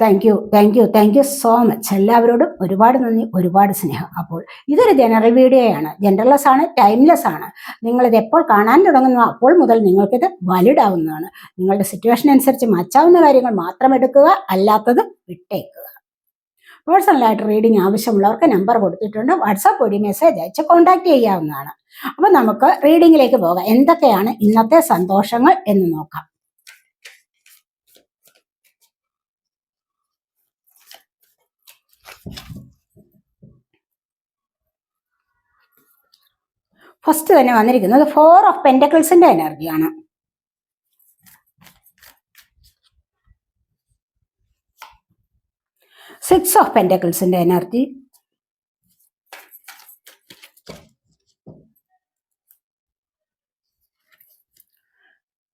Thank you thank you thank you so much എല്ലാവരോടും ഒരുപാട് നന്ദി ഒരുപാട് സ്നേഹം. അപ്പോൾ ഇതൊരു ജനറൽ വീഡിയോയാണ് ജനറൽലെസ് ആണ് ടൈംലെസ് ആണ്. നിങ്ങളിത് എപ്പോൾ കാണാൻ തുടങ്ങുന്നു അപ്പോൾ മുതൽ നിങ്ങൾക്കിത് വാലിഡ് ആവുന്നതാണ് നിങ്ങളുടെ സിറ്റുവേഷൻ അനുസരിച്ച് മാറ്റാവുന്ന കാര്യങ്ങൾ മാത്രം എടുക്കുക അല്ലാത്തത് വിട്ടേക്കുക. പേഴ്സണലായിട്ട് റീഡിംഗ് ആവശ്യമുള്ളവർക്ക് നമ്പർ കൊടുത്തിട്ടുണ്ട്. വാട്സാപ്പ് വഴി മെസ്സേജ് അയച്ച് കോൺടാക്ട് ചെയ്യാവുന്നതാണ്. അപ്പോൾ നമുക്ക് റീഡിങ്ങിലേക്ക് പോകാം. എന്തൊക്കെയാണ് ഇന്നത്തെ സന്തോഷങ്ങൾ എന്ന് നോക്കാം. ഫസ്റ്റ് തന്നെ വന്നിരിക്കുന്നത് ഫോർ ഓഫ് പെന്റക്കിൾസിന്റെ എനർജിയാണ് സിക്സ് ഓഫ് പെന്റക്കിൾസിന്റെ എനർജി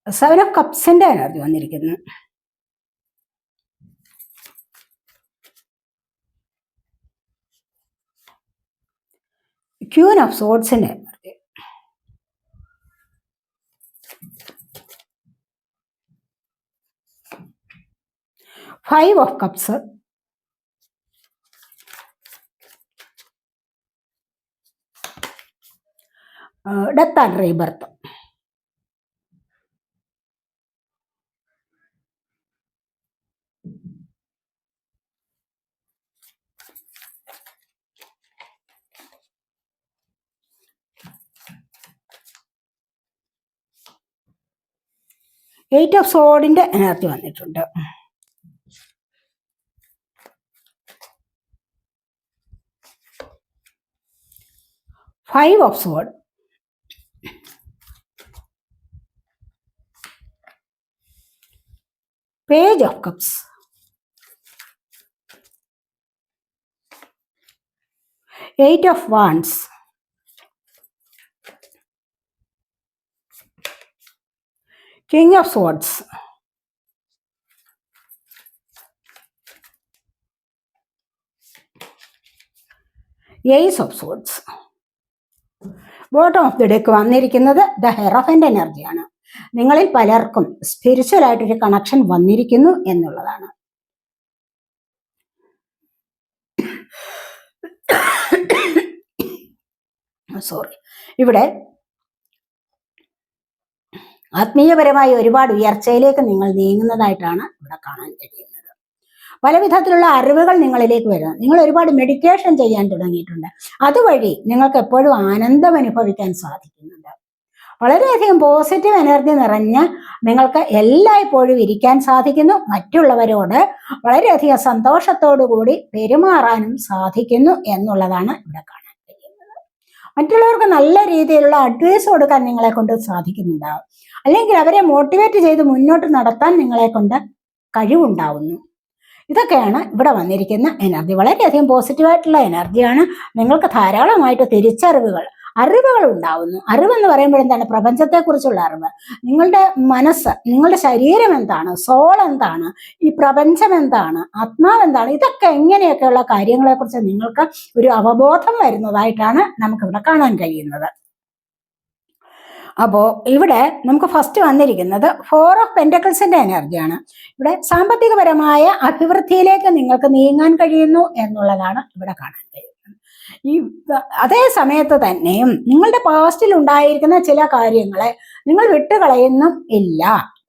സെവൻ ഓഫ് കപ്സിന്റെ എനർജി വന്നിരിക്കുന്നു. Queen of സോഡ്സിന്റെ energy five of cups death and rebirth eight of സോഡിന്റെ energy വന്നിട്ടുണ്ട്. five of sword. Page of Cups. Eight of Wands. King of Swords. Ace of Swords. Bottom of the deck വന്നിരിക്കുന്നത് the hair of എന്റെ എനർജിയാണ് നിങ്ങളിൽ പലർക്കും spiritual ആയിട്ടൊരു connection വന്നിരിക്കുന്നു എന്നുള്ളതാണ്. Sorry ഇവിടെ ആത്മീയപരമായി ഒരുപാട് ഉയർച്ചയിലേക്ക് നിങ്ങൾ നീങ്ങുന്നതായിട്ടാണ് ഇവിടെ കാണാൻ കഴിയുന്നത്. പല വിധത്തിലുള്ള അറിവുകൾ നിങ്ങളിലേക്ക് വരുന്നു നിങ്ങൾ ഒരുപാട് മെഡിറ്റേഷൻ ചെയ്യാൻ തുടങ്ങിയിട്ടുണ്ട്. അതുവഴി നിങ്ങൾക്ക് എപ്പോഴും ആനന്ദം അനുഭവിക്കാൻ സാധിക്കുന്നുണ്ട്. വളരെയധികം പോസിറ്റീവ് എനർജി നിറഞ്ഞ് നിങ്ങൾക്ക് എല്ലായ്പ്പോഴും ഇരിക്കാൻ സാധിക്കുന്നു. മറ്റുള്ളവരോട് വളരെയധികം സന്തോഷത്തോടു കൂടി പെരുമാറാനും സാധിക്കുന്നു എന്നുള്ളതാണ് ഇവിടെ കാണാൻ കഴിയുന്നത്. മറ്റുള്ളവർക്ക് നല്ല രീതിയിലുള്ള അഡ്വൈസ് കൊടുക്കാൻ നിങ്ങളെ കൊണ്ട് സാധിക്കുന്നുണ്ടാവും. അല്ലെങ്കിൽ അവരെ മോട്ടിവേറ്റ് ചെയ്ത് മുന്നോട്ട് നടത്താൻ നിങ്ങളെ കൊണ്ട് കഴിവുണ്ടാവുന്നു. ഇതൊക്കെയാണ് ഇവിടെ വന്നിരിക്കുന്ന എനർജി വളരെയധികം പോസിറ്റീവായിട്ടുള്ള എനർജിയാണ് നിങ്ങൾക്ക് ധാരാളമായിട്ട് തിരിച്ചറിവുകൾ അറിവുകൾ ഉണ്ടാവുന്നു. അറിവെന്ന് പറയുമ്പോൾ എന്താണ്? പ്രപഞ്ചത്തെക്കുറിച്ചുള്ള അറിവ്. നിങ്ങളുടെ മനസ്സ് നിങ്ങളുടെ ശരീരം എന്താണ്? സോൾ എന്താണ്? ഈ പ്രപഞ്ചം എന്താണ്? ആത്മാവ് എന്താണ്? ഇതൊക്കെ എങ്ങനെയൊക്കെയുള്ള കാര്യങ്ങളെക്കുറിച്ച് നിങ്ങൾക്ക് ഒരു അവബോധം വരുന്നതായിട്ടാണ് നമുക്കിവിടെ കാണാൻ കഴിയുന്നത്. അപ്പോൾ ഇവിടെ നമുക്ക് ഫസ്റ്റ് വന്നിരിക്കുന്നത് ഫോർ ഓഫ് പെന്റക്കിൾസിന്റെ എനർജിയാണ് ഇവിടെ സാമ്പത്തികപരമായ അഭിവൃദ്ധിയിലേക്ക് നിങ്ങൾക്ക് നീങ്ങാൻ കഴിയുന്നു എന്നുള്ളതാണ് ഇവിടെ കാണാൻ കഴിയുന്നത്. ഈ അതേ സമയത്ത് തന്നെയും നിങ്ങളുടെ പാസ്റ്റിൽ ഉണ്ടായിരിക്കുന്ന ചില കാര്യങ്ങളെ നിങ്ങൾ വിട്ടുകളയുന്നും ഇല്ല.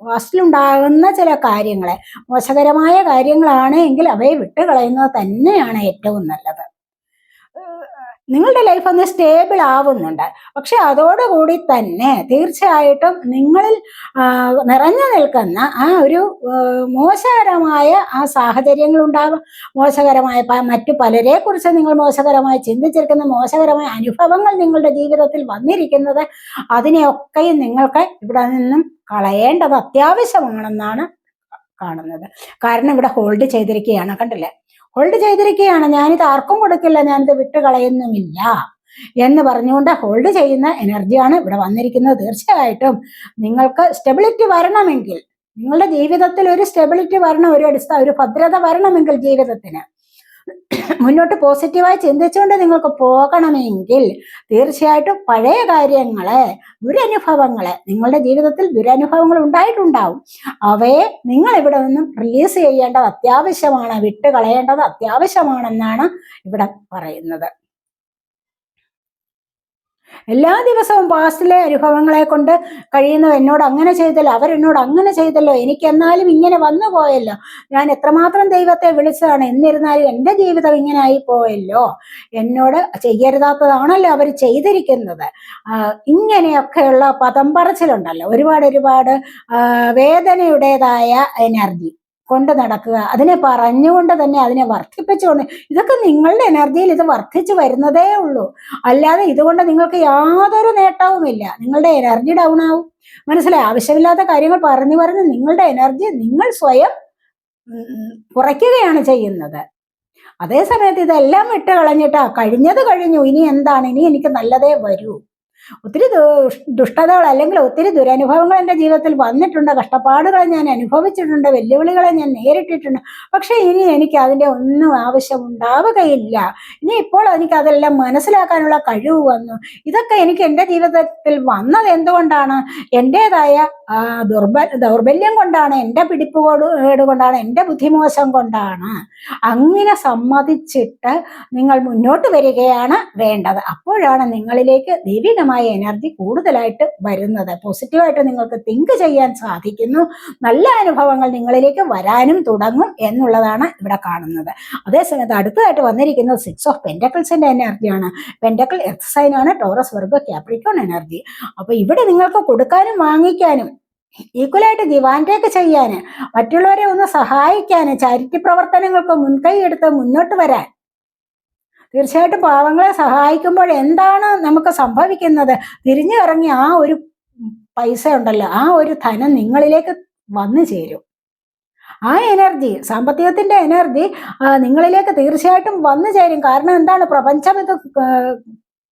പാസ്റ്റിൽ ഉണ്ടാകുന്ന ചില കാര്യങ്ങളെ മോശകരമായ കാര്യങ്ങളാണ് എങ്കിൽ അവയെ വിട്ടുകളയുന്നത് തന്നെയാണ് ഏറ്റവും നല്ലത്. നിങ്ങളുടെ ലൈഫ് ഒന്ന് സ്റ്റേബിൾ ആവുന്നുണ്ട്. പക്ഷെ അതോടുകൂടി തന്നെ തീർച്ചയായിട്ടും നിങ്ങളിൽ നിറഞ്ഞു നിൽക്കുന്ന ആ ഒരു മോശകരമായ ആ സാഹചര്യങ്ങൾ ഉണ്ടാകും മോശകരമായ മറ്റു പലരെ കുറിച്ച് നിങ്ങൾ മോശകരമായി ചിന്തിച്ചിരിക്കുന്ന മോശകരമായ അനുഭവങ്ങൾ നിങ്ങളുടെ ജീവിതത്തിൽ വന്നിരിക്കുന്നത് അതിനെയൊക്കെയും നിങ്ങൾക്ക് ഇവിടെ നിന്നും കളയേണ്ടത് അത്യാവശ്യമാണെന്നാണ് കാണുന്നത്. കാരണം ഇവിടെ ഹോൾഡ് ചെയ്തിരിക്കുകയാണ് കണ്ടില്ലേ? ഹോൾഡ് ചെയ്തിരിക്കുകയാണ്. ഞാനിത് ആർക്കും കൊടുക്കില്ല. ഞാനിത് വിട്ടുകളയുന്നുമില്ല എന്ന് പറഞ്ഞുകൊണ്ട് ഹോൾഡ് ചെയ്യുന്ന എനർജിയാണ് ഇവിടെ വന്നിരിക്കുന്നത്. തീർച്ചയായിട്ടും നിങ്ങൾക്ക് സ്റ്റെബിലിറ്റി വരണമെങ്കിൽ നിങ്ങളുടെ ജീവിതത്തിൽ ഒരു സ്റ്റെബിലിറ്റി വരണം ഒരു അടിസ്ഥാന ഒരു ഭദ്രത വരണമെങ്കിൽ ജീവിതത്തിന്. മുന്നോട്ട് പോസിറ്റീവായി ചിന്തിച്ചുകൊണ്ട് നിങ്ങൾക്ക് പോകണമെങ്കിൽ തീർച്ചയായിട്ടും പഴയ കാര്യങ്ങളെ ദുരനുഭവങ്ങളെ നിങ്ങളുടെ ജീവിതത്തിൽ ദുരനുഭവങ്ങൾ ഉണ്ടായിട്ടുണ്ടാവും. അവയെ നിങ്ങൾ ഇവിടെ നിന്നും റിലീസ് ചെയ്യേണ്ടത് അത്യാവശ്യമാണ് വിട്ട് കളയേണ്ടത് അത്യാവശ്യമാണെന്നാണ് ഇവിടെ പറയുന്നത്. എല്ലാ ദിവസവും പാസ്റ്റിലെ അനുഭവങ്ങളെ കൊണ്ട് കഴിയുന്നു എന്നോട് അങ്ങനെ ചെയ്തല്ലോ അവരെന്നോട് അങ്ങനെ ചെയ്തല്ലോ എനിക്ക് എന്നാലും ഇങ്ങനെ വന്നു പോയല്ലോ. ഞാൻ എത്രമാത്രം ദൈവത്തെ വിളിച്ചതാണ് എന്നിരുന്നാലും എന്റെ ജീവിതം ഇങ്ങനെ ആയി പോയല്ലോ. എന്നോട് ചെയ്യരുതാത്തതാണല്ലോ അവർ ചെയ്തിരിക്കുന്നത്. ഇങ്ങനെയൊക്കെയുള്ള പദം പറച്ചിലുണ്ടല്ലോ. ഒരുപാട് ഒരുപാട് വേദനയുടേതായ എനർജി. കൊണ്ട് നടക്കുക അതിനെ പറഞ്ഞുകൊണ്ട് തന്നെ അതിനെ വർദ്ധിപ്പിച്ചുകൊണ്ട് ഇതൊക്കെ നിങ്ങളുടെ എനർജിയിൽ ഇത് വർദ്ധിച്ചു വരുന്നതേ ഉള്ളൂ. അല്ലാതെ ഇതുകൊണ്ട് നിങ്ങൾക്ക് യാതൊരു നേട്ടവുമില്ല. നിങ്ങളുടെ എനർജി ഡൗൺ ആവും. മനസ്സിലായി? ആവശ്യമില്ലാത്ത കാര്യങ്ങൾ പറഞ്ഞു പറഞ്ഞ് നിങ്ങളുടെ എനർജി നിങ്ങൾ സ്വയം കുറയ്ക്കുകയാണ് ചെയ്യുന്നത്. അതേസമയത്ത് ഇതെല്ലാം വിട്ട് കളഞ്ഞിട്ടാ കഴിഞ്ഞത് കഴിഞ്ഞു ഇനി എന്താണ്? ഇനി എനിക്ക് നല്ലതേ വരൂ. ഒത്തിരി ദുഷ്ടതകൾ അല്ലെങ്കിൽ ഒത്തിരി ദുരനുഭവങ്ങൾ എന്റെ ജീവിതത്തിൽ വന്നിട്ടുണ്ട്. കഷ്ടപ്പാടുകൾ ഞാൻ അനുഭവിച്ചിട്ടുണ്ട്. വെല്ലുവിളികളെ ഞാൻ നേരിട്ടിട്ടുണ്ട്. പക്ഷേ ഇനി എനിക്ക് അതിന്റെ ഒന്നും ആവശ്യം ഉണ്ടാവുകയില്ല. ഇനി ഇപ്പോൾ എനിക്ക് അതെല്ലാം മനസ്സിലാക്കാനുള്ള കഴിവ് വന്നു. ഇതൊക്കെ എനിക്ക് എന്റെ ജീവിതത്തിൽ വന്നത് എന്തുകൊണ്ടാണ്? എന്റെതായ ദുർബ ദൗർബല്യം കൊണ്ടാണ് എന്റെ പിടിപ്പുകോട് കൊണ്ടാണ് എന്റെ ബുദ്ധിമോശം കൊണ്ടാണ് അങ്ങനെ സമ്മതിച്ചിട്ട് നിങ്ങൾ മുന്നോട്ട് വരികയാണ് വേണ്ടത്. അപ്പോഴാണ് നിങ്ങളിലേക്ക് ദൈവികമായ പോസിറ്റീവായ എനർജി കൂടുതലായിട്ട് വരുന്നത്. പോസിറ്റീവായിട്ട് നിങ്ങൾക്ക് തിങ്ക് ചെയ്യാൻ സാധിക്കുന്നു. നല്ല അനുഭവങ്ങൾ നിങ്ങളിലേക്ക് വരാനും തുടങ്ങും എന്നുള്ളതാണ് ഇവിടെ കാണുന്നത്. അതേസമയത്ത് അടുത്തതായിട്ട് വന്നിരിക്കുന്നത് സിക്സ് ഓഫ് പെന്റക്കിൾസിന്റെ എനർജിയാണ് പെന്റക്കിൾ എർത്ത് സൈനാണ് ടോറസ് വർഗ ക്യാപ്രിക്കോൺ എനർജി അപ്പൊ ഇവിടെ നിങ്ങൾക്ക് കൊടുക്കാനും വാങ്ങിക്കാനും ഈക്വലായിട്ട് ദിവാന്റേക്ക് ചെയ്യാൻ മറ്റുള്ളവരെ ഒന്ന് സഹായിക്കാൻ ചാരിറ്റി പ്രവർത്തനങ്ങൾക്ക് മുൻകൈ എടുത്ത് മുന്നോട്ട് വരാൻ തീർച്ചയായിട്ടും പാവങ്ങളെ സഹായിക്കുമ്പോൾ എന്താണ് നമുക്ക് സംഭവിക്കുന്നത്? തിരിഞ്ഞു ഇറങ്ങി ആ ഒരു പൈസ ഉണ്ടല്ലോ ആ ഒരു ധനം നിങ്ങളിലേക്ക് വന്നു ചേരും. ആ എനർജി സാമ്പത്തികത്തിന്റെ എനർജി നിങ്ങളിലേക്ക് തീർച്ചയായിട്ടും വന്നു ചേരും. കാരണം എന്താണ്? പ്രപഞ്ചം ഇത്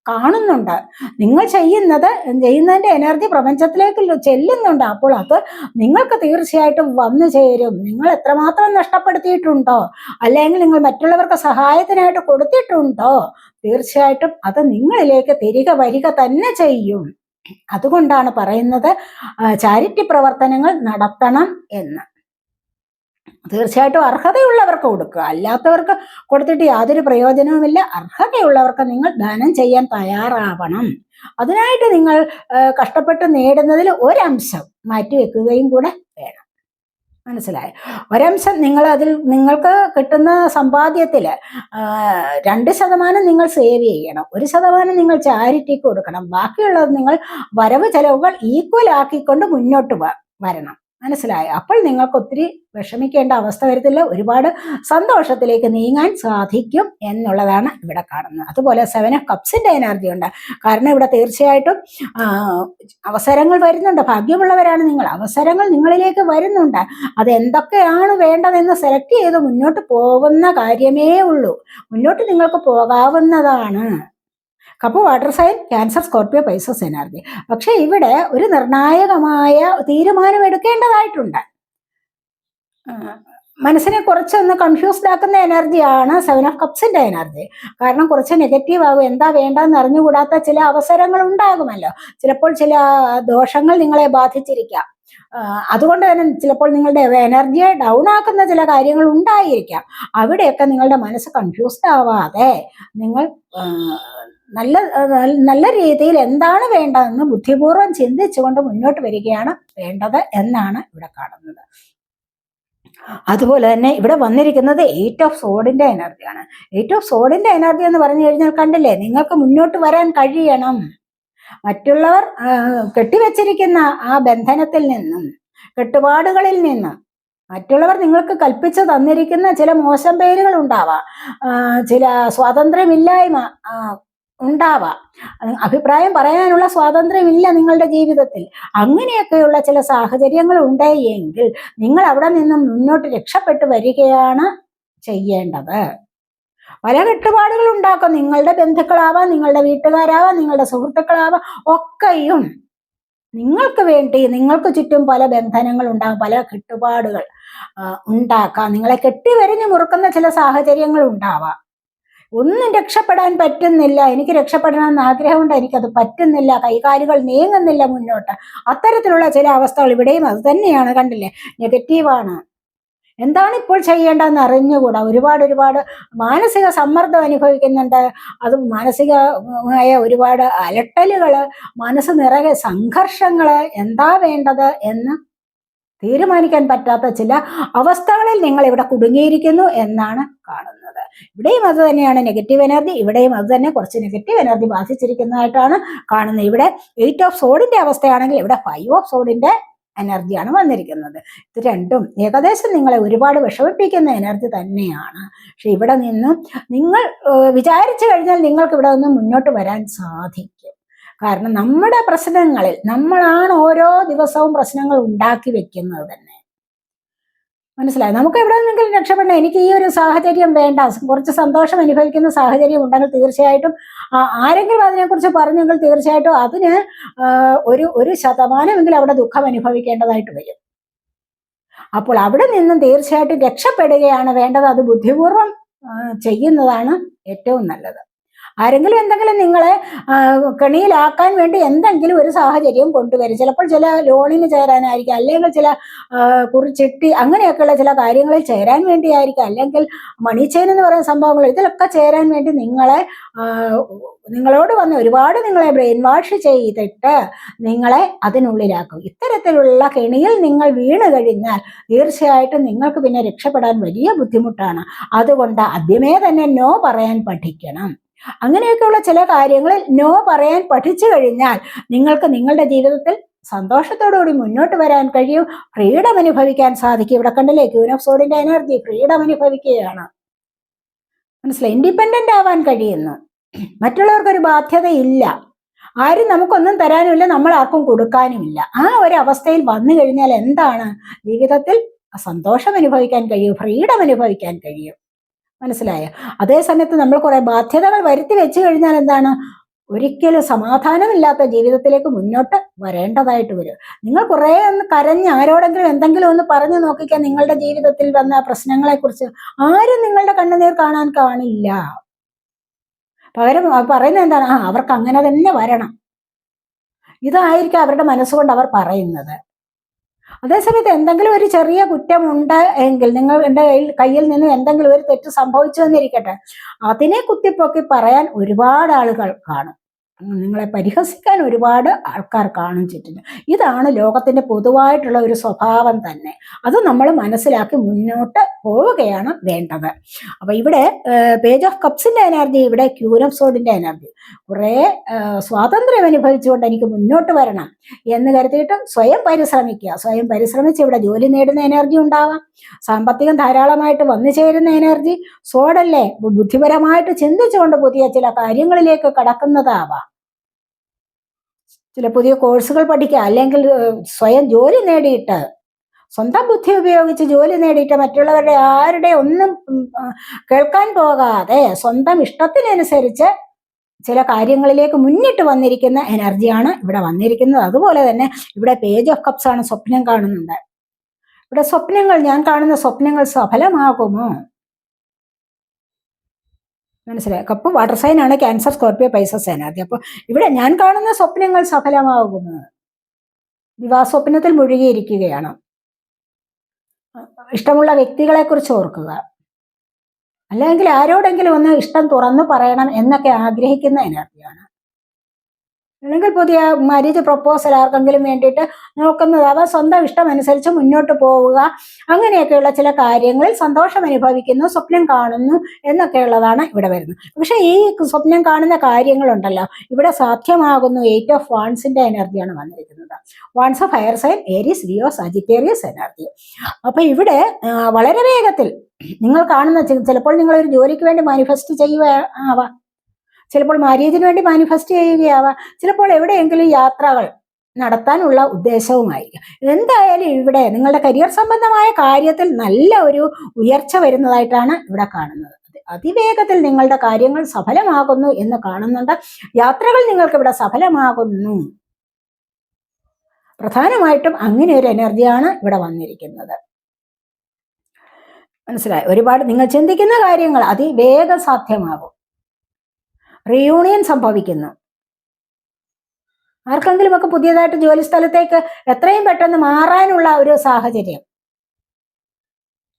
കാണുന്നുണ്ട്. നിങ്ങൾ ചെയ്യുന്നത് ചെയ്യുന്നതിന്റെ എനർജി പ്രപഞ്ചത്തിലേക്ക് ചെല്ലുന്നുണ്ട്. അപ്പോൾ അത് നിങ്ങൾക്ക് തീർച്ചയായിട്ടും വന്നു ചേരും. നിങ്ങൾ എത്രമാത്രം നഷ്ടപ്പെടുത്തിയിട്ടുണ്ടോ? അല്ലെങ്കിൽ നിങ്ങൾ മറ്റുള്ളവർക്ക് സഹായത്തിനായിട്ട് കൊടുത്തിട്ടുണ്ടോ? തീർച്ചയായിട്ടും അത് നിങ്ങളിലേക്ക് തിരികെ വരിക തന്നെ ചെയ്യും. അതുകൊണ്ടാണ് പറയുന്നത് ചാരിറ്റി പ്രവർത്തനങ്ങൾ നടത്തണം എന്ന്. തീർച്ചയായിട്ടും അർഹതയുള്ളവർക്ക് കൊടുക്കുക. അല്ലാത്തവർക്ക് കൊടുത്തിട്ട് യാതൊരു പ്രയോജനവുമില്ല. അർഹതയുള്ളവർക്ക് നിങ്ങൾ ദാനം ചെയ്യാൻ തയ്യാറാവണം. അതിനായിട്ട് നിങ്ങൾ കഷ്ടപ്പെട്ട് നേടുന്നതിൽ ഒരംശം മാറ്റിവെക്കുകയും കൂടെ വേണം. മനസ്സിലായ? ഒരംശം നിങ്ങൾ അതിൽ നിങ്ങൾക്ക് കിട്ടുന്ന സമ്പാദ്യത്തിൽ രണ്ട് ശതമാനം നിങ്ങൾ സേവ് ചെയ്യണം. ഒരു ശതമാനം നിങ്ങൾ ചാരിറ്റിക്ക് കൊടുക്കണം. ബാക്കിയുള്ളത് നിങ്ങൾ വരവ് ചെലവുകൾ ഈക്വൽ ആക്കിക്കൊണ്ട് മുന്നോട്ട് വരണം. മനസ്സിലായോ. അപ്പോൾ നിങ്ങൾക്ക് ഒത്തിരി വിഷമിക്കേണ്ട അവസ്ഥ വരത്തില്ല. ഒരുപാട് സന്തോഷത്തിലേക്ക് നീങ്ങാൻ സാധിക്കും എന്നുള്ളതാണ് ഇവിടെ കാണുന്നത്. അതുപോലെ സെവൻ ഓഫ് കപ്സിന്റെ എനർജി ഉണ്ട്. കാരണം ഇവിടെ തീർച്ചയായിട്ടും അവസരങ്ങൾ വരുന്നുണ്ട്. ഭാഗ്യമുള്ളവരാണ് നിങ്ങൾ. അവസരങ്ങൾ നിങ്ങളിലേക്ക് വരുന്നുണ്ട്. അത് എന്തൊക്കെയാണ് വേണ്ടതെന്ന് സെലക്ട് ചെയ്ത് മുന്നോട്ട് പോകുന്ന കാര്യമേ ഉള്ളൂ. മുന്നോട്ട് നിങ്ങൾക്ക് പോകാവുന്നതാണ്. Cup water sign cancer Scorpio Pisces energy. പക്ഷെ ഇവിടെ ഒരു നിർണായകമായ തീരുമാനം എടുക്കേണ്ടതായിട്ടുണ്ട് മനസ്സിനെ കുറച്ചൊന്ന് കൺഫ്യൂസ്ഡ് ആക്കുന്ന എനർജിയാണ് സെവൻ ഓഫ് കപ്സിന്റെ എനർജി കാരണം കുറച്ച് നെഗറ്റീവ് ആകും. എന്താ വേണ്ടെന്ന് അറിഞ്ഞുകൂടാത്ത ചില അവസരങ്ങൾ ഉണ്ടാകുമല്ലോ. ചിലപ്പോൾ ചില ദോഷങ്ങൾ നിങ്ങളെ ബാധിച്ചിരിക്കാം. അതുകൊണ്ട് തന്നെ ചിലപ്പോൾ നിങ്ങളുടെ എനർജിയെ ഡൗൺ ആക്കുന്ന ചില കാര്യങ്ങൾ ഉണ്ടായിരിക്കാം. അവിടെയൊക്കെ നിങ്ങളുടെ മനസ്സ് കൺഫ്യൂസ്ഡ് ആവാതെ നിങ്ങൾ നല്ല നല്ല രീതിയിൽ എന്താണ് വേണ്ടതെന്ന് ബുദ്ധിപൂർവം ചിന്തിച്ചുകൊണ്ട് മുന്നോട്ട് വരികയാണ് വേണ്ടത് എന്നാണ് ഇവിടെ കാണുന്നത്. അതുപോലെ തന്നെ ഇവിടെ വന്നിരിക്കുന്നത് എയ്റ്റ് ഓഫ് സോഡിന്റെ എനർജിയാണ് എയ്റ്റ് ഓഫ് സോഡിന്റെ എനർജി എന്ന് പറഞ്ഞു കഴിഞ്ഞാൽ കണ്ടില്ലേ നിങ്ങൾക്ക് മുന്നോട്ട് വരാൻ കഴിയണം. മറ്റുള്ളവർ കെട്ടിവെച്ചിരിക്കുന്ന ആ ബന്ധനത്തിൽ നിന്നും കെട്ടുപാടുകളിൽ നിന്നും മറ്റുള്ളവർ നിങ്ങൾക്ക് കൽപ്പിച്ചു തന്നിരിക്കുന്ന ചില മോശം പേരുകൾ ഉണ്ടാവാം. ചില സ്വാതന്ത്ര്യമില്ലായ്മ ഉണ്ടാവാം. അഭിപ്രായം പറയാനുള്ള സ്വാതന്ത്ര്യമില്ല നിങ്ങളുടെ ജീവിതത്തിൽ. അങ്ങനെയൊക്കെയുള്ള ചില സാഹചര്യങ്ങൾ ഉണ്ടായെങ്കിൽ നിങ്ങൾ അവിടെ നിന്നും മുന്നോട്ട് രക്ഷപ്പെട്ടു വരികയാണ് ചെയ്യേണ്ടത്. പല കെട്ടുപാടുകൾ ഉണ്ടാക്കും. നിങ്ങളുടെ ബന്ധുക്കളാവാം നിങ്ങളുടെ വീട്ടുകാരാവാം നിങ്ങളുടെ സുഹൃത്തുക്കളാവാം ഒക്കെയും നിങ്ങൾക്ക് വേണ്ടി നിങ്ങൾക്ക് ചുറ്റും പല ബന്ധനങ്ങൾ ഉണ്ടാകും പല കെട്ടുപാടുകൾ ഉണ്ടാക്കാം. നിങ്ങളെ കെട്ടിവരിഞ്ഞ് മുറുക്കുന്ന ചില സാഹചര്യങ്ങൾ ഉണ്ടാവാം. ഒന്നും രക്ഷപ്പെടാൻ പറ്റുന്നില്ല. എനിക്ക് രക്ഷപ്പെടണം രക്ഷപ്പെടണമെന്ന് ആഗ്രഹമുണ്ട്. എനിക്കത് പറ്റുന്നില്ല. കൈകാലുകൾ നീങ്ങുന്നില്ല മുന്നോട്ട്. അത്തരത്തിലുള്ള ചില അവസ്ഥകൾ ഇവിടെയും അത് തന്നെയാണ്. കണ്ടില്ലേ? നെഗറ്റീവാണ് എന്താണ് ഇപ്പോൾ ചെയ്യേണ്ടതെന്ന് അറിഞ്ഞുകൂടാ. ഒരുപാട് ഒരുപാട് മാനസിക സമ്മർദ്ദം അനുഭവിക്കുന്നുണ്ട്. അത് മാനസികമായ ഒരുപാട് അലട്ടലുകൾ മനസ്സ് നിറകെ സംഘർഷങ്ങൾ എന്താ വേണ്ടത് എന്ന് തീരുമാനിക്കാൻ പറ്റാത്ത ചില അവസ്ഥകളിൽ നിങ്ങൾ ഇവിടെ കുടുങ്ങിയിരിക്കുന്നു എന്നാണ് കാണുന്നത്. ഇവിടെയും അത് തന്നെയാണ് നെഗറ്റീവ് എനർജി ഇവിടെയും അത് തന്നെ കുറച്ച് നെഗറ്റീവ് എനർജി ബാധിച്ചിരിക്കുന്നതായിട്ടാണ് കാണുന്നത്. ഇവിടെ എയ്റ്റ് ഓഫ് സോഡിന്റെ അവസ്ഥയാണെങ്കിൽ ഇവിടെ ഫൈവ് ഓഫ് സോഡിന്റെ എനർജിയാണ് വന്നിരിക്കുന്നത്. ഇത് രണ്ടും ഏകദേശം നിങ്ങളെ ഒരുപാട് വിഷമിപ്പിക്കുന്ന എനർജി തന്നെയാണ്. പക്ഷെ ഇവിടെ നിന്നും നിങ്ങൾ വിചാരിച്ചു കഴിഞ്ഞാൽ നിങ്ങൾക്ക് ഇവിടെ നിന്ന് മുന്നോട്ട് വരാൻ സാധിക്കും. കാരണം നമ്മുടെ പ്രശ്നങ്ങളിൽ നമ്മളാണ് ഓരോ ദിവസവും പ്രശ്നങ്ങൾ ഉണ്ടാക്കി വെക്കുന്നത് തന്നെ. മനസ്സിലായി. നമുക്ക് എവിടെ നിന്നെങ്കിലും രക്ഷപ്പെടണം. എനിക്ക് ഈ ഒരു സാഹചര്യം വേണ്ട. കുറച്ച് സന്തോഷം അനുഭവിക്കുന്ന സാഹചര്യം ഉണ്ടെങ്കിൽ തീർച്ചയായിട്ടും ആരെങ്കിലും അതിനെക്കുറിച്ച് പറഞ്ഞെങ്കിൽ തീർച്ചയായിട്ടും അതിന് ഒരു ഒരു ശതമാനമെങ്കിലും അവിടെ ദുഃഖം അനുഭവിക്കേണ്ടതായിട്ട് വരും. അപ്പോൾ അവിടെ നിന്നും തീർച്ചയായിട്ടും രക്ഷപ്പെടുകയാണ് വേണ്ടത്. അത് ബുദ്ധിപൂർവം ചെയ്യുന്നതാണ് ഏറ്റവും നല്ലത്. ആരെങ്കിലും എന്തെങ്കിലും നിങ്ങളെ കെണിയിലാക്കാൻ വേണ്ടി എന്തെങ്കിലും ഒരു സാഹചര്യം കൊണ്ടുവരും. ചിലപ്പോൾ ചില ലോണിന് ചേരാനായിരിക്കും. അല്ലെങ്കിൽ ചില കുറിച്ചിട്ടി അങ്ങനെയൊക്കെയുള്ള ചില കാര്യങ്ങളിൽ ചേരാൻ വേണ്ടിയായിരിക്കും. അല്ലെങ്കിൽ മണി ചെയിൻ എന്ന് പറയുന്ന സംഭവങ്ങൾ ഇതിലൊക്കെ ചേരാൻ വേണ്ടി നിങ്ങളെ നിങ്ങളോട് വന്ന് ഒരുപാട് നിങ്ങളെ ബ്രെയിൻ വാഷ് ചെയ്തിട്ട് നിങ്ങളെ അതിനുള്ളിലാക്കും. ഇത്തരത്തിലുള്ള കെണിയിൽ നിങ്ങൾ വീണ് കഴിഞ്ഞാൽ തീർച്ചയായിട്ടും നിങ്ങൾക്ക് പിന്നെ രക്ഷപ്പെടാൻ വലിയ ബുദ്ധിമുട്ടാണ്. അതുകൊണ്ട് ആദ്യമേ തന്നെ നോ പറയാൻ പഠിക്കണം. അങ്ങനെയൊക്കെയുള്ള ചില കാര്യങ്ങളിൽ നോ പറയാൻ പഠിച്ചു കഴിഞ്ഞാൽ നിങ്ങൾക്ക് നിങ്ങളുടെ ജീവിതത്തിൽ സന്തോഷത്തോടുകൂടി മുന്നോട്ട് വരാൻ കഴിയും. ഫ്രീഡം അനുഭവിക്കാൻ സാധിക്കും. ഇവിടെ കണ്ടില്ലേ? ക്യൂൻ ഓഫ് സോഡിന്റെ എനർജി ഫ്രീഡം അനുഭവിക്കുകയാണ്. മനസ്സിലായി? ഇൻഡിപെൻഡന്റ് ആവാൻ കഴിയുന്നു. മറ്റുള്ളവർക്കൊരു ബാധ്യതയില്ല. ആരും നമുക്കൊന്നും തരാനുമില്ല. നമ്മൾ ആർക്കും കൊടുക്കാനുമില്ല. ആ ഒരു അവസ്ഥയിൽ വന്നു കഴിഞ്ഞാൽ എന്താണ്? ജീവിതത്തിൽ സന്തോഷം അനുഭവിക്കാൻ കഴിയും. ഫ്രീഡം അനുഭവിക്കാൻ കഴിയും. മനസ്സിലായോ? അതേ സമയത്ത് നമ്മൾ കുറെ ബാധ്യതകൾ വരുത്തി വെച്ചു കഴിഞ്ഞാൽ എന്താണ്? ഒരിക്കലും സമാധാനമില്ലാത്ത ജീവിതത്തിലേക്ക് മുന്നോട്ട് വരേണ്ടതായിട്ട് വരും. നിങ്ങൾ കുറെ ഒന്ന് കരഞ്ഞ് ആരോടെങ്കിലും എന്തെങ്കിലും ഒന്ന് പറഞ്ഞു നോക്കിക്കാൻ നിങ്ങളുടെ ജീവിതത്തിൽ വന്ന പ്രശ്നങ്ങളെ കുറിച്ച് ആരും നിങ്ങളുടെ കണ്ണുനീർ കാണാൻ കാണില്ല. പകരം പറയുന്നത് എന്താണ്? ആ അവർക്ക് അങ്ങനെ തന്നെ വരണം. ഇതായിരിക്കും അവരുടെ മനസ്സുകൊണ്ട് അവർ പറയുന്നത്. അതേസമയത്ത് എന്തെങ്കിലും ഒരു ചെറിയ കുറ്റമുണ്ട് എങ്കിൽ നിങ്ങളുടെ കയ്യിൽ നിന്ന് എന്തെങ്കിലും ഒരു തെറ്റ് സംഭവിച്ചു എന്നിരിക്കട്ടെ അതിനെ കുത്തിപ്പൊക്കി പറയാൻ ഒരുപാട് ആളുകൾ കാണും. നിങ്ങളെ പരിഹസിക്കാൻ ഒരുപാട് ആൾക്കാർ കാണും ചുറ്റിന് ഇതാണ് ലോകത്തിന്റെ പൊതുവായിട്ടുള്ള ഒരു സ്വഭാവം തന്നെ. അത് നമ്മൾ മനസ്സിലാക്കി മുന്നോട്ട് പോവുകയാണ് വേണ്ടത്. അപ്പൊ ഇവിടെ പേജ് ഓഫ് കപ്സിന്റെ എനർജി ഇവിടെ ക്യൂരം സോഡിന്റെ എനർജി കുറേ സ്വാതന്ത്ര്യം അനുഭവിച്ചുകൊണ്ട് എനിക്ക് മുന്നോട്ട് വരണം എന്ന് കരുതിയിട്ട് സ്വയം പരിശ്രമിക്കുക. സ്വയം പരിശ്രമിച്ച് ഇവിടെ ജോലി നേടുന്ന എനർജി ഉണ്ടാവാം. സാമ്പത്തികം ധാരാളമായിട്ട് വന്നു ചേരുന്ന എനർജി സോഡല്ലേ ബുദ്ധിപരമായിട്ട് ചിന്തിച്ചുകൊണ്ട് പുതിയ ചില കാര്യങ്ങളിലേക്ക് കടക്കുന്നതാവാം. ചില പുതിയ കോഴ്സുകൾ പഠിക്കുക അല്ലെങ്കിൽ സ്വയം ജോലി നേടിയിട്ട് സ്വന്തം ബുദ്ധി ഉപയോഗിച്ച് ജോലി നേടിയിട്ട് മറ്റുള്ളവരുടെ ആരുടെ ഒന്നും കേൾക്കാൻ പോകാതെ സ്വന്തം ഇഷ്ടത്തിനനുസരിച്ച് ചില കാര്യങ്ങളിലേക്ക് മുന്നിട്ട് വന്നിരിക്കുന്ന എനർജിയാണ് ഇവിടെ വന്നിരിക്കുന്നത്. അതുപോലെ തന്നെ ഇവിടെ പേജ് ഓഫ് കപ്സ് ആണ് സ്വപ്നം കാണുന്നുണ്ട്. ഇവിടെ സ്വപ്നങ്ങൾ ഞാൻ കാണുന്ന സ്വപ്നങ്ങൾ സഫലമാകുമോ? മനസ്സിലായി. കപ്പ് വാട്ടർ സൈൻ ആണ് ക്യാൻസർ സ്കോർപ്പിയോ പൈസ സേനാതി അപ്പോൾ ഇവിടെ ഞാൻ കാണുന്ന സ്വപ്നങ്ങൾ സഫലമാകുന്നത് വിവാഹസ്വപ്നത്തിൽ മുഴുകിയിരിക്കുകയാണ്. ഇഷ്ടമുള്ള വ്യക്തികളെ കുറിച്ച് ഓർക്കുക. അല്ലെങ്കിൽ ആരോടെങ്കിലും ഒന്ന് ഇഷ്ടം തുറന്നു പറയണം എന്നൊക്കെ ആഗ്രഹിക്കുന്ന എനർജിയാണ് അല്ലെങ്കിൽ പുതിയ മാരേജ് പ്രപ്പോസൽ ആർക്കെങ്കിലും വേണ്ടിയിട്ട് നോക്കുന്നത്. അവ സ്വന്തം ഇഷ്ടം അനുസരിച്ച് മുന്നോട്ട് പോവുക. അങ്ങനെയൊക്കെയുള്ള ചില കാര്യങ്ങളിൽ സന്തോഷം അനുഭവിക്കുന്നു സ്വപ്നം കാണുന്നു എന്നൊക്കെയുള്ളതാണ് ഇവിടെ വരുന്നത്. പക്ഷേ ഈ സ്വപ്നം കാണുന്ന കാര്യങ്ങളുണ്ടല്ലോ. ഇവിടെ സാധ്യമാകുന്നു എയ്റ്റ് ഓഫ് വാൺസിന്റെ എനർജിയാണ് വന്നിരിക്കുന്നത്. Wands of fire sign Aries Leo Sagittarius energy അപ്പൊ ഇവിടെ വളരെ വേഗത്തിൽ നിങ്ങൾ കാണുന്ന ചിലപ്പോൾ നിങ്ങൾ ഒരു ജോലിക്ക് വേണ്ടി മാനിഫെസ്റ്റ് ചെയ്യുക ചിലപ്പോൾ മാര്യേജിന് വേണ്ടി മാനിഫെസ്റ്റ് ചെയ്യുകയാവാം. ചിലപ്പോൾ എവിടെയെങ്കിലും യാത്രകൾ നടത്താനുള്ള ഉദ്ദേശവുമായിരിക്കും. എന്തായാലും ഇവിടെ നിങ്ങളുടെ കരിയർ സംബന്ധമായ കാര്യത്തിൽ നല്ല ഒരു ഉയർച്ച വരുന്നതായിട്ടാണ് ഇവിടെ കാണുന്നത്. അതിവേഗത്തിൽ നിങ്ങളുടെ കാര്യങ്ങൾ സഫലമാകുന്നു എന്ന് കാണുന്നുണ്ട്. യാത്രകൾ നിങ്ങൾക്ക് ഇവിടെ സഫലമാകുന്നു. പ്രധാനമായിട്ടും അങ്ങനെ ഒരു എനർജിയാണ് ഇവിടെ വന്നിരിക്കുന്നത്. മനസ്സിലായി? ഒരുപാട് നിങ്ങൾ ചിന്തിക്കുന്ന കാര്യങ്ങൾ അതിവേഗം സാധ്യമാകും. റിയൂണിയൻ സംഭവിക്കുന്നു. ആർക്കെങ്കിലും ഒക്കെ പുതിയതായിട്ട് ജോലി സ്ഥലത്തേക്ക് എത്രയും പെട്ടെന്ന് മാറാനുള്ള ഒരു സാഹചര്യം.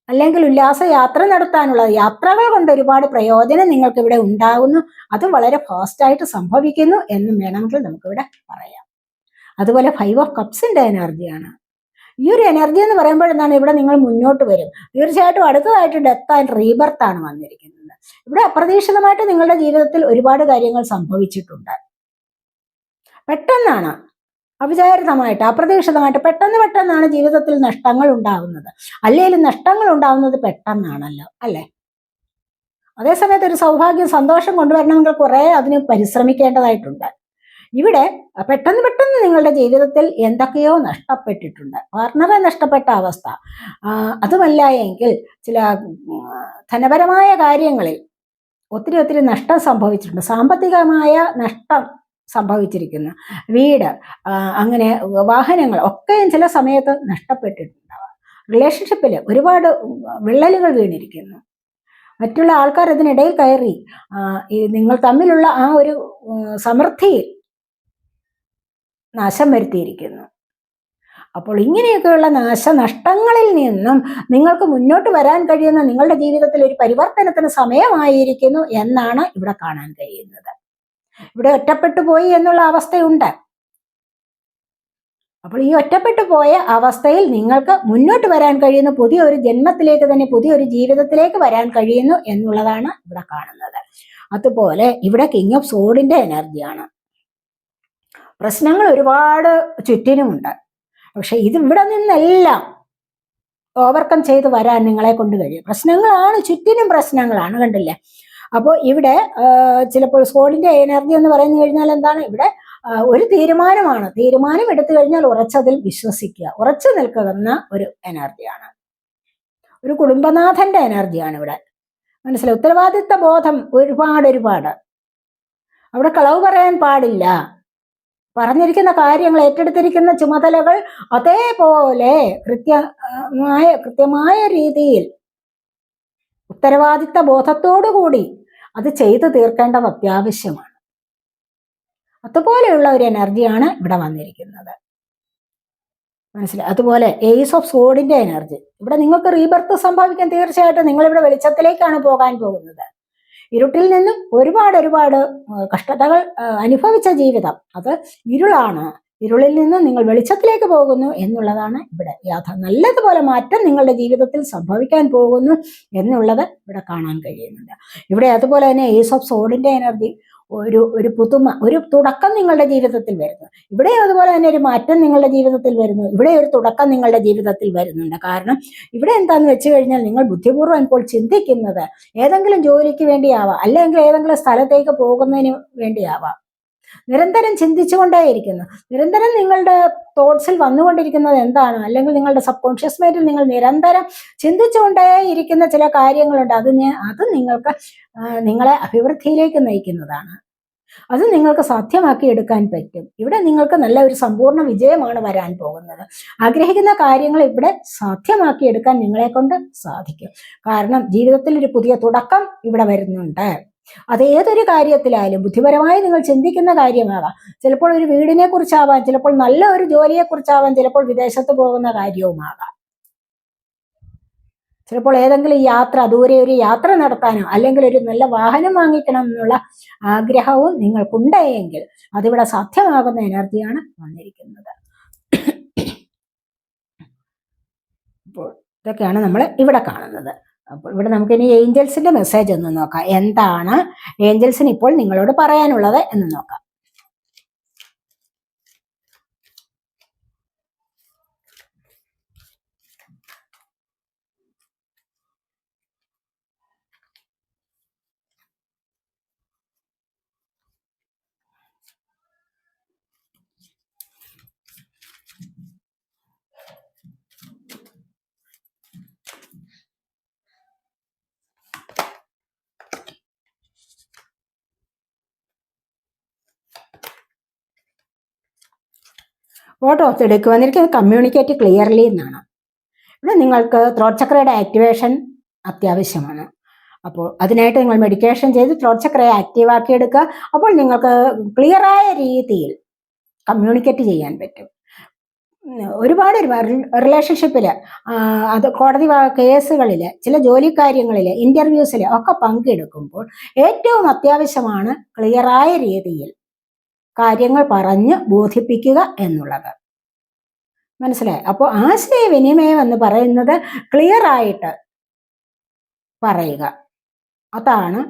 അല്ലെങ്കിൽ ഉല്ലാസ യാത്ര നടത്താനുള്ള യാത്രകൾ കൊണ്ട് ഒരുപാട് പ്രയോജനം നിങ്ങൾക്ക് ഇവിടെ ഉണ്ടാകുന്നു. അത് വളരെ ഫാസ്റ്റായിട്ട് സംഭവിക്കുന്നു എന്നും വേണമെങ്കിൽ നമുക്കിവിടെ പറയാം. അതുപോലെ ഫൈവ് ഓഫ് കപ്സിന്റെ എനർജിയാണ് ഈ ഒരു എനർജി എന്ന് പറയുമ്പോൾ എന്താണ് ഇവിടെ നിങ്ങൾ മുന്നോട്ട് വരും. തീർച്ചയായിട്ടും അടുത്തതായിട്ട് ഡെത്ത് ആൻഡ് റീബർത്ത് ആണ് വന്നിരിക്കുന്നത്. ഇവിടെ അപ്രതീക്ഷിതമായിട്ട് നിങ്ങളുടെ ജീവിതത്തിൽ ഒരുപാട് കാര്യങ്ങൾ സംഭവിച്ചിട്ടുണ്ട്. പെട്ടെന്നാണ് അവിചാരിതമായിട്ട് അപ്രതീക്ഷിതമായിട്ട് പെട്ടെന്ന് പെട്ടെന്നാണ് ജീവിതത്തിൽ നഷ്ടങ്ങൾ ഉണ്ടാകുന്നത് അല്ലെങ്കിൽ നഷ്ടങ്ങൾ ഉണ്ടാകുന്നത് പെട്ടെന്നാണല്ലോ അല്ലേ? അതേസമയത്ത് ഒരു സൗഭാഗ്യം സന്തോഷം കൊണ്ടുവരണമെങ്കിൽ കുറെ അതിന് പരിശ്രമിക്കേണ്ടതായിട്ടുണ്ട്. ഇവിടെ പെട്ടെന്ന് പെട്ടെന്ന് നിങ്ങളുടെ ജീവിതത്തിൽ എന്തൊക്കെയോ നഷ്ടപ്പെട്ടിട്ടുണ്ട്. പാർട്ണറെ നഷ്ടപ്പെട്ട അവസ്ഥ. അതുമല്ല എങ്കിൽ ചില ധനപരമായ കാര്യങ്ങളിൽ ഒത്തിരി ഒത്തിരി നഷ്ടം സംഭവിച്ചിട്ടുണ്ട്. സാമ്പത്തികമായ നഷ്ടം സംഭവിച്ചിരിക്കുന്നു. വീട് അങ്ങനെ വാഹനങ്ങൾ ഒക്കെയും ചില സമയത്ത് നഷ്ടപ്പെട്ടിട്ടുണ്ടാവാം. റിലേഷൻഷിപ്പിൽ ഒരുപാട് വിള്ളലുകൾ വീണിരിക്കുന്നു. മറ്റുള്ള ആൾക്കാർ അതിനിടയിൽ കയറി. നിങ്ങൾ തമ്മിലുള്ള ആ ഒരു സമൃദ്ധിയിൽ നാശം വരുത്തിയിരിക്കുന്നു. അപ്പോൾ ഇങ്ങനെയൊക്കെയുള്ള നാശനഷ്ടങ്ങളിൽ നിന്നും നിങ്ങൾക്ക് മുന്നോട്ട് വരാൻ കഴിയുന്ന നിങ്ങളുടെ ജീവിതത്തിൽ ഒരു പരിവർത്തനത്തിന് സമയമായിരിക്കുന്നു എന്നാണ് ഇവിടെ കാണാൻ കഴിയുന്നത്. ഇവിടെ ഒറ്റപ്പെട്ടു പോയി എന്നുള്ള അവസ്ഥയുണ്ട്. അപ്പോൾ ഈ ഒറ്റപ്പെട്ടു പോയ അവസ്ഥയിൽ നിങ്ങൾക്ക് മുന്നോട്ട് വരാൻ കഴിയുന്ന പുതിയൊരു ജന്മത്തിലേക്ക് തന്നെ പുതിയൊരു ജീവിതത്തിലേക്ക് വരാൻ കഴിയുന്നു എന്നുള്ളതാണ് ഇവിടെ കാണുന്നത്. അതുപോലെ ഇവിടെ കിങ് ഓഫ് സോഡിന്റെ എനർജിയാണ് പ്രശ്നങ്ങൾ ഒരുപാട് ചുറ്റിനുമുണ്ട്. പക്ഷെ ഇത് ഇവിടെ നിന്നെല്ലാം ഓവർകം ചെയ്ത് വരാൻ നിങ്ങളെ കൊണ്ട് കഴിയും. പ്രശ്നങ്ങളാണ് ചുറ്റിനും പ്രശ്നങ്ങളാണ് കണ്ടില്ലേ? അപ്പോൾ ഇവിടെ ചിലപ്പോൾ സോളിന്റെ എനർജി എന്ന് പറഞ്ഞു കഴിഞ്ഞാൽ എന്താണ്? ഇവിടെ ഒരു തീരുമാനമാണ്. തീരുമാനം എടുത്തു കഴിഞ്ഞാൽ ഉറച്ചതിൽ വിശ്വസിക്കുക. ഉറച്ചു നിൽക്കുന്ന ഒരു എനർജിയാണ് ഒരു കുടുംബനാഥന്റെ എനർജിയാണ് ഇവിടെ. മനസ്സിലായി? ഉത്തരവാദിത്ത ബോധം ഒരുപാട് ഒരുപാട്. അവിടെ കളവ് പറയാൻ പാടില്ല. പറഞ്ഞിരിക്കുന്ന കാര്യങ്ങൾ ഏറ്റെടുത്തിരിക്കുന്ന ചുമതലകൾ അതേപോലെ കൃത്യമായ കൃത്യമായ രീതിയിൽ ഉത്തരവാദിത്ത ബോധത്തോടു കൂടി അത് ചെയ്തു തീർക്കേണ്ടത് അത്യാവശ്യമാണ്. അതുപോലെയുള്ള ഒരു എനർജിയാണ് ഇവിടെ വന്നിരിക്കുന്നത്. മനസ്സിലായി? അതുപോലെ എയ്സ് ഓഫ് സോഡിന്റെ എനർജി. ഇവിടെ നിങ്ങൾക്ക് റീബർത്ത് സംഭവിക്കാൻ തീർച്ചയായിട്ടും നിങ്ങൾ ഇവിടെ വെളിച്ചത്തിലേക്കാണ് പോകാൻ പോകുന്നത്. ഇരുട്ടിൽ നിന്നും ഒരുപാട് ഒരുപാട് കഷ്ടതകൾ അനുഭവിച്ച ജീവിതം. അത് ഇരുളാണ്. ഇരുളിൽ നിന്ന് നിങ്ങൾ വെളിച്ചത്തിലേക്ക് പോകുന്നു എന്നുള്ളതാണ് ഇവിടെ യാഥ നല്ലതുപോലെ മാറ്റം നിങ്ങളുടെ ജീവിതത്തിൽ സംഭവിക്കാൻ പോകുന്നു എന്നുള്ളത് ഇവിടെ കാണാൻ കഴിയുന്നുണ്ട്. ഇവിടെ അതുപോലെ തന്നെ ഏസ് ഓഫ് സോഡിന്റെ എനർജി ഒരു ഒരു പുതുമ ഒരു തുടക്കം നിങ്ങളുടെ ജീവിതത്തിൽ വരുന്നു. ഇവിടെ അതുപോലെ തന്നെ ഒരു മാറ്റം നിങ്ങളുടെ ജീവിതത്തിൽ വരുന്നു. ഇവിടെ ഒരു തുടക്കം നിങ്ങളുടെ ജീവിതത്തിൽ വരുന്നുണ്ട്. കാരണം ഇവിടെ എന്താന്ന് വെച്ച് കഴിഞ്ഞാൽ നിങ്ങൾ ബുദ്ധിപൂർവം ഇപ്പോൾ ചിന്തിക്കുന്നത് ഏതെങ്കിലും ജോലിക്ക് വേണ്ടിയാവാം അല്ലെങ്കിൽ ഏതെങ്കിലും സ്ഥലത്തേക്ക് പോകുന്നതിന് വേണ്ടിയാവാം. നിരന്തരം ചിന്തിച്ചുകൊണ്ടേയിരിക്കുന്നു. നിരന്തരം നിങ്ങളുടെ തോട്ട്സിൽ വന്നുകൊണ്ടിരിക്കുന്നത് എന്താണ്? അല്ലെങ്കിൽ നിങ്ങളുടെ സബ് കോൺഷ്യസ് മൈൻഡിൽ നിങ്ങൾ നിരന്തരം ചിന്തിച്ചുകൊണ്ടേ ഇരിക്കുന്ന ചില കാര്യങ്ങളുണ്ട്. അത് അത് നിങ്ങൾക്ക് നിങ്ങളെ അഭിവൃദ്ധിയിലേക്ക് നയിക്കുന്നതാണ്. അത് നിങ്ങൾക്ക് സാധ്യമാക്കി എടുക്കാൻ പറ്റും. ഇവിടെ നിങ്ങൾക്ക് നല്ല ഒരു സമ്പൂർണ വിജയമാണ് വരാൻ പോകുന്നത്. ആഗ്രഹിക്കുന്ന കാര്യങ്ങൾ ഇവിടെ സാധ്യമാക്കി എടുക്കാൻ നിങ്ങളെ കൊണ്ട് സാധിക്കും. കാരണം ജീവിതത്തിൽ ഒരു പുതിയ തുടക്കം ഇവിടെ വരുന്നുണ്ട്. അത് ഏതൊരു കാര്യത്തിലായാലും ബുദ്ധിപരമായി നിങ്ങൾ ചിന്തിക്കുന്ന കാര്യമാകാം ചിലപ്പോൾ ഒരു വീടിനെ കുറിച്ചാവാം ചിലപ്പോൾ നല്ല ഒരു ജോലിയെ കുറിച്ചാവാം ചിലപ്പോൾ വിദേശത്ത് പോകുന്ന കാര്യവുമാകാം ചിലപ്പോൾ ഏതെങ്കിലും യാത്ര ദൂരെ ഒരു യാത്ര നടത്താനോ അല്ലെങ്കിൽ ഒരു നല്ല വാഹനം വാങ്ങിക്കണം എന്നുള്ള ആഗ്രഹവും നിങ്ങൾക്കുണ്ടെങ്കിൽ അതിവിടെ സാധ്യമാകുന്ന എനർജിയാണ് വന്നിരിക്കുന്നത്. അപ്പോൾ ഇതൊക്കെയാണ് നമ്മൾ ഇവിടെ കാണുന്നത്. അപ്പോൾ ഇവിടെ നമുക്ക് ഇനി ഏഞ്ചൽസിന്റെ മെസ്സേജ് ഒന്ന് നോക്കാം. എന്താണ് ഏഞ്ചൽസിന് ഇപ്പോൾ നിങ്ങളോട് പറയാനുള്ളത് എന്ന് നോക്കാം. ഫോട്ടോ വന്നിരിക്കുന്നത് കമ്മ്യൂണിക്കേറ്റ് ക്ലിയർലി എന്നാണ്. ഇവിടെ നിങ്ങൾക്ക് ത്രോട്ട് ചക്രയുടെ ആക്ടിവേഷൻ അത്യാവശ്യമാണ്. അപ്പോൾ അതിനായിട്ട് നിങ്ങൾ മെഡിറ്റേഷൻ ചെയ്ത് ത്രോട്ട് ചക്രയെ ആക്റ്റീവ് ആക്കിയെടുക്കുക അപ്പോൾ നിങ്ങൾക്ക് ക്ലിയറായ രീതിയിൽ കമ്മ്യൂണിക്കേറ്റ് ചെയ്യാൻ പറ്റും. ഒരുപാട് ഒരുപാട് റിലേഷൻഷിപ്പിൽ അത് കോടതി കേസുകളിൽ ചില ജോലി കാര്യങ്ങളിൽ ഇന്റർവ്യൂസിൽ ഒക്കെ പങ്കെടുക്കുമ്പോൾ ഏറ്റവും അത്യാവശ്യമാണ് ക്ലിയറായ രീതിയിൽ കാര്യങ്ങൾ പറഞ്ഞ് ബോധിപ്പിക്കുക എന്നുള്ളത്. മനസ്സിലായി? അപ്പോൾ ആശയവിനിമയം എന്ന് പറയുന്നത് ക്ലിയർ ആയിട്ട് പറയുക. അതാണ്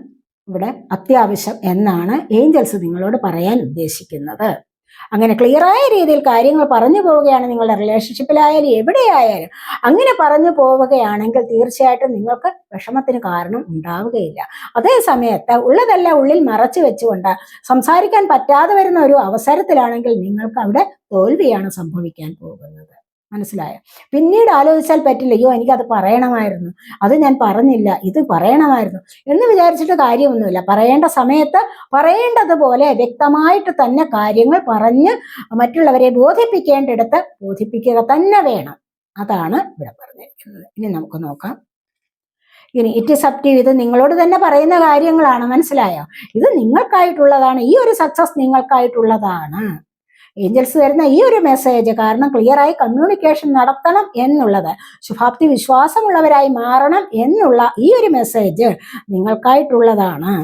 ഇവിടെ അത്യാവശ്യം എന്നാണ് ഏഞ്ചൽസ് നിങ്ങളോട് പറയാൻ ഉദ്ദേശിക്കുന്നത്. അങ്ങനെ ക്ലിയറായ രീതിയിൽ കാര്യങ്ങൾ പറഞ്ഞു പോവുകയാണ് നിങ്ങളുടെ റിലേഷൻഷിപ്പിലായാലും എവിടെയായാലും അങ്ങനെ പറഞ്ഞു പോവുകയാണെങ്കിൽ തീർച്ചയായിട്ടും നിങ്ങൾക്ക് വിഷമത്തിന് കാരണം ഉണ്ടാവുകയില്ല. അതേ സമയത്ത് ഉള്ളതെല്ലാം ഉള്ളിൽ മറച്ചു വെച്ചുകൊണ്ട് സംസാരിക്കാൻ പറ്റാതെ വരുന്ന ഒരു അവസരത്തിലാണെങ്കിൽ നിങ്ങൾക്ക് അവിടെ തോൽവിയാണ് സംഭവിക്കാൻ പോകുന്നത്. മനസ്സിലായോ? പിന്നീട് ആലോചിച്ചാൽ പറ്റില്ല അയ്യോ എനിക്കത് പറയണമായിരുന്നു അത് ഞാൻ പറഞ്ഞില്ല ഇത് പറയണമായിരുന്നു എന്ന് വിചാരിച്ചിട്ട് കാര്യമൊന്നുമില്ല. പറയേണ്ട സമയത്ത് പറയേണ്ടതുപോലെ വ്യക്തമായിട്ട് തന്നെ കാര്യങ്ങൾ പറഞ്ഞ് മറ്റുള്ളവരെ ബോധിപ്പിക്കേണ്ടിടത്ത് ബോധിപ്പിക്കുക തന്നെ വേണം. അതാണ് ഇവിടെ പറഞ്ഞിരിക്കുന്നത്. ഇനി നമുക്ക് നോക്കാം. ഇനി ഇറ്റ് ഇസ് ഇത് നിങ്ങളോട് തന്നെ പറയുന്ന കാര്യങ്ങളാണ് മനസ്സിലായോ? ഇത് നിങ്ങൾക്കായിട്ടുള്ളതാണ് ഈ ഒരു സക്സസ് നിങ്ങൾക്കായിട്ടുള്ളതാണ്. ഏഞ്ചൽസ് തരുന്ന ഈ ഒരു മെസ്സേജ് കാരണം ക്ലിയറായി കമ്മ്യൂണിക്കേഷൻ നടത്തണം എന്നുള്ളത്. ശുഭാപ്തി വിശ്വാസമുള്ളവരായി മാറണം എന്നുള്ള ഈ ഒരു മെസ്സേജ് നിങ്ങൾക്കായിട്ടുള്ളതാണ്.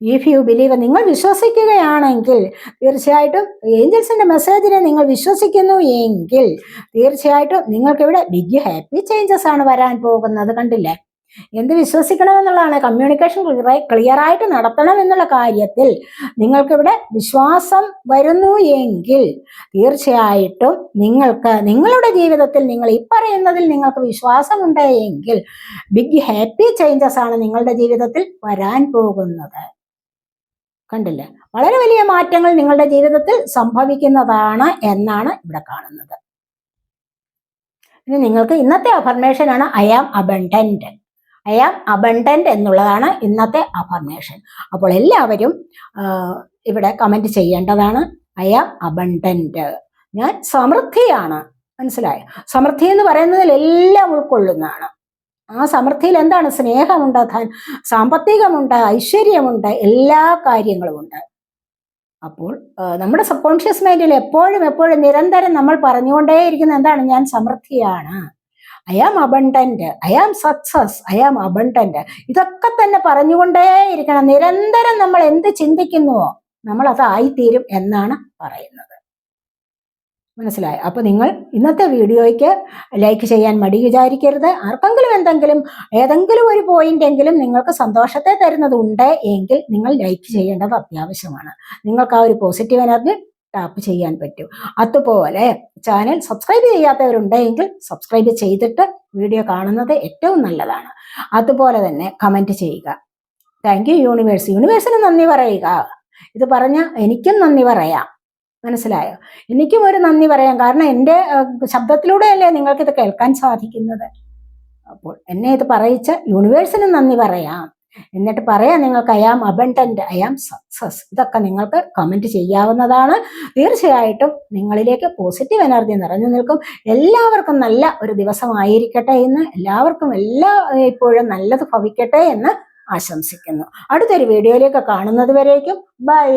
ഇഫ് യു ബിലീവ് നിങ്ങൾ വിശ്വസിക്കുകയാണെങ്കിൽ തീർച്ചയായിട്ടും ഏഞ്ചൽസിന്റെ മെസ്സേജിനെ നിങ്ങൾ വിശ്വസിക്കുന്നു എങ്കിൽ തീർച്ചയായിട്ടും നിങ്ങൾക്കിവിടെ ബിഗ് ഹാപ്പി ചേഞ്ചസ് ആണ് വരാൻ പോകുന്നത് കണ്ടില്ലേ? എന്ത് വിശ്വസിക്കണമെന്നുള്ളതാണ്. കമ്മ്യൂണിക്കേഷൻ ക്ലിയർ ആയിട്ട് നടത്തണം എന്നുള്ള കാര്യത്തിൽ നിങ്ങൾക്കിവിടെ വിശ്വാസം വരുന്നു എങ്കിൽ തീർച്ചയായിട്ടും നിങ്ങൾക്ക് നിങ്ങളുടെ ജീവിതത്തിൽ നിങ്ങൾ ഈ പറയുന്നതിൽ നിങ്ങൾക്ക് വിശ്വാസമുണ്ട് എങ്കിൽ ബിഗ് ഹാപ്പി ചേഞ്ചസ് ആണ് നിങ്ങളുടെ ജീവിതത്തിൽ വരാൻ പോകുന്നത്. കണ്ടില്ല? വളരെ വലിയ മാറ്റങ്ങൾ നിങ്ങളുടെ ജീവിതത്തിൽ സംഭവിക്കുന്നതാണ് എന്നാണ് ഇവിടെ കാണുന്നത്. ഇനി നിങ്ങൾക്ക് ഇന്നത്തെ അഫർമേഷനാണ് I am abundant I am abundant എന്നുള്ളതാണ് ഇന്നത്തെ അഫർമേഷൻ അപ്പോൾ എല്ലാവരും ഇവിടെ കമന്റ് ചെയ്യേണ്ടതാണ്. ഐ ആം അബണ്ടന്റ് ഞാൻ സമൃദ്ധിയാണ്. മനസ്സിലായോ? സമൃദ്ധി എന്ന് പറയുന്നതിൽ എല്ലാം ഉൾക്കൊള്ളുന്നതാണ്. ആ സമൃദ്ധിയിൽ എന്താണ്? സ്നേഹമുണ്ട് ധൻ- സാമ്പത്തികമുണ്ട് ഐശ്വര്യമുണ്ട് എല്ലാ കാര്യങ്ങളുമുണ്ട്. അപ്പോൾ നമ്മുടെ സബ് കോൺഷ്യസ് മൈൻഡിൽ എപ്പോഴും എപ്പോഴും നിരന്തരം നമ്മൾ പറഞ്ഞുകൊണ്ടേയിരിക്കുന്ന എന്താണ്? ഞാൻ സമൃദ്ധിയാണ്. I am abundant I am success I am abundant ഇതൊക്കെ തന്നെ പറഞ്ഞുകൊണ്ടേയിരിക്കണം. നിരന്തരം നമ്മൾ എന്ത് ചിന്തിക്കുന്നുവോ നമ്മൾ അത് ആയിത്തീരും എന്നാണ് പറയുന്നത്. മനസ്സിലായി? അപ്പൊ നിങ്ങൾ ഇന്നത്തെ വീഡിയോയ്ക്ക് ലൈക്ക് ചെയ്യാൻ മടി വിചാരിക്കരുത്. ആർക്കെങ്കിലും എന്തെങ്കിലും ഏതെങ്കിലും ഒരു പോയിന്റ് എങ്കിലും നിങ്ങൾക്ക് സന്തോഷത്തെ തരുന്നത് ഉണ്ട് എങ്കിൽ നിങ്ങൾ ലൈക്ക് ചെയ്യേണ്ടത് അത്യാവശ്യമാണ്. നിങ്ങൾക്ക് ആ ഒരു പോസിറ്റീവ് എനർജി ടാപ്പ് ചെയ്യാൻ പറ്റും. അതുപോലെ ചാനൽ സബ്സ്ക്രൈബ് ചെയ്യാത്തവരുണ്ടെങ്കിൽ സബ്സ്ക്രൈബ് ചെയ്തിട്ട് വീഡിയോ കാണുന്നത് ഏറ്റവും നല്ലതാണ്. അതുപോലെ തന്നെ കമന്റ് ചെയ്യുക. താങ്ക് യു യൂണിവേഴ്സ് യൂണിവേഴ്സിന് നന്ദി പറയുക. ഇത് പറഞ്ഞ എനിക്കും നന്ദി പറയാം. മനസ്സിലായോ? എനിക്കും ഒരു നന്ദി പറയാം. കാരണം എന്റെ ശബ്ദത്തിലൂടെയല്ലേ നിങ്ങൾക്കിത് കേൾക്കാൻ സാധിക്കുന്നത്. അപ്പോൾ എന്നെ ഇത് പറയിച്ച യൂണിവേഴ്സിന് നന്ദി പറയാം. എന്നിട്ട് പറയാം നിങ്ങൾക്ക് I am abundant I am success ഇതൊക്കെ നിങ്ങൾക്ക് കമന്റ് ചെയ്യാവുന്നതാണ്. തീർച്ചയായിട്ടും നിങ്ങളിലേക്ക് പോസിറ്റീവ് എനർജി നിറഞ്ഞു നിൽക്കും. എല്ലാവർക്കും നല്ല ഒരു ദിവസമായിരിക്കട്ടെ എന്ന് എല്ലാവർക്കും എല്ലാ ഇപ്പോഴും നല്ലത് ഭവിക്കട്ടെ എന്ന് ആശംസിക്കുന്നു. അടുത്തൊരു വീഡിയോയിലേക്ക് കാണുന്നത് വരേക്കും. ബൈ